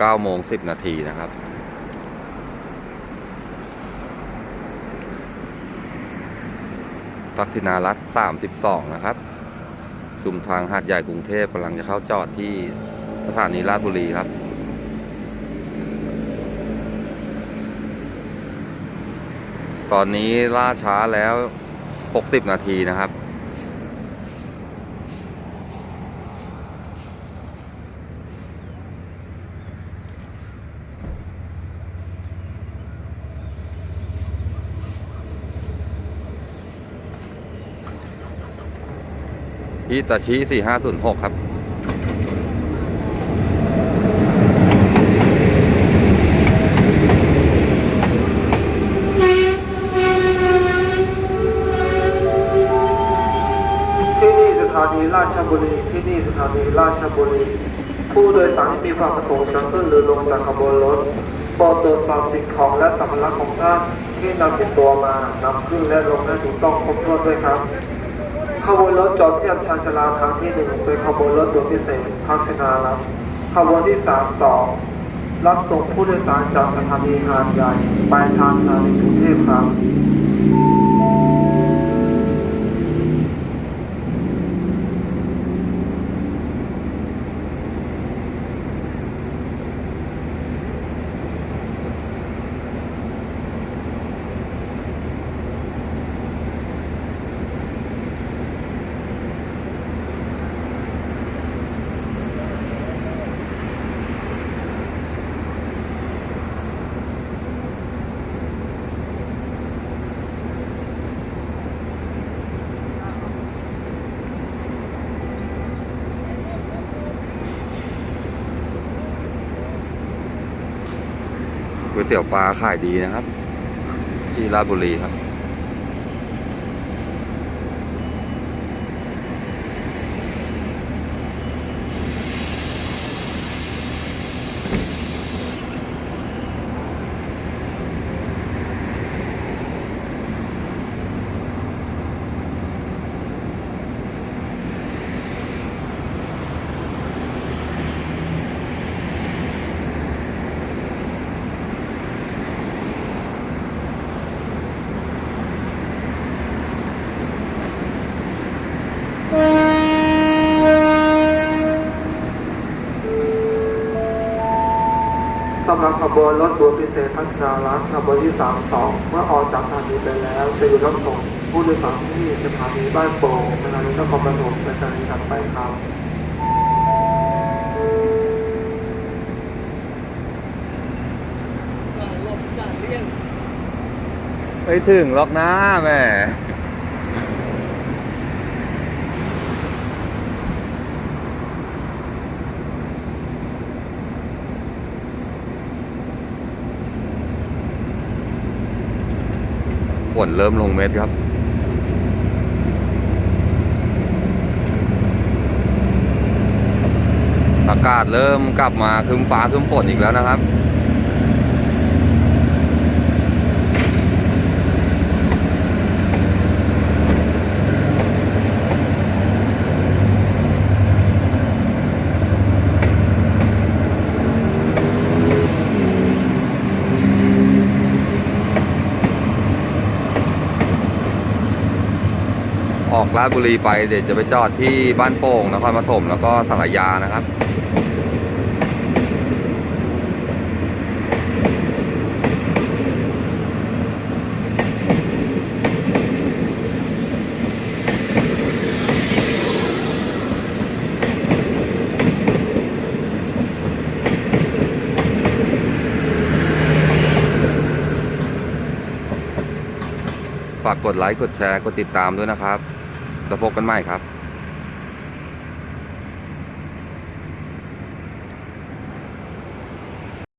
9โมง10 นาทีนะครับพัฒนารัฐ32 นะครับ ชุมทางหาดใหญ่กรุงเทพกำลังจะเข้าจอดที่สถานีราชบุรีครับตอนนี้ล่าช้าแล้ว 60 นาทีนะครับ อิตาชิ 4506 ครับ ที่นี่สถานีราชบุรี ที่นี่สถานีราชบุรี ผู้โดยสารที่มีความประสงค์จะขึ้นหรือลงจากขบวนรถโปรดตรวจสอบสิ่งของและสัมภาระของท่านที่นำติดตัวมานำขึ้นและลงให้ถูกต้องครบถ้วนด้วยครับ ขบวนรถจอดเทียบชานชาลาครั้งที่หนึ่งเป็นขบวนรถด่วนพิเศษพัฒนาลับขบวนที่สามสองรับส่งผู้โดยสารจากสถานีหาดใหญ่ไปทางสถานีกรุงเทพครับ ก๋วยเตี๋ยวปลาขายดีนะครับ ที่ราชบุรีครับ สำหรับขบวนรถด่วนพิเศษพัฒนารัฐขบวนที่ 32 เมื่อออกจากสถานีไปแล้วจะอยู่รับส่งผู้โดยสารที่สถานีบ้านโป่งสถานีนครปฐมและสถานีถัดไปครับไปถึงล็อกนะแม่ ฝนเริ่มลงเม็ดครับ อากาศเริ่มกลับมาคึมฟ้าคึมฝนอีกแล้วนะครับ ออกราชบุรีไปเดี๋ยวจะไปจอดที่บ้านโป่งนครปฐมแล้วก็สารยานะครับฝากกดไลค์ กดแชร์ กดติดตามด้วยนะครับ แล้วพบกันใหม่ครับ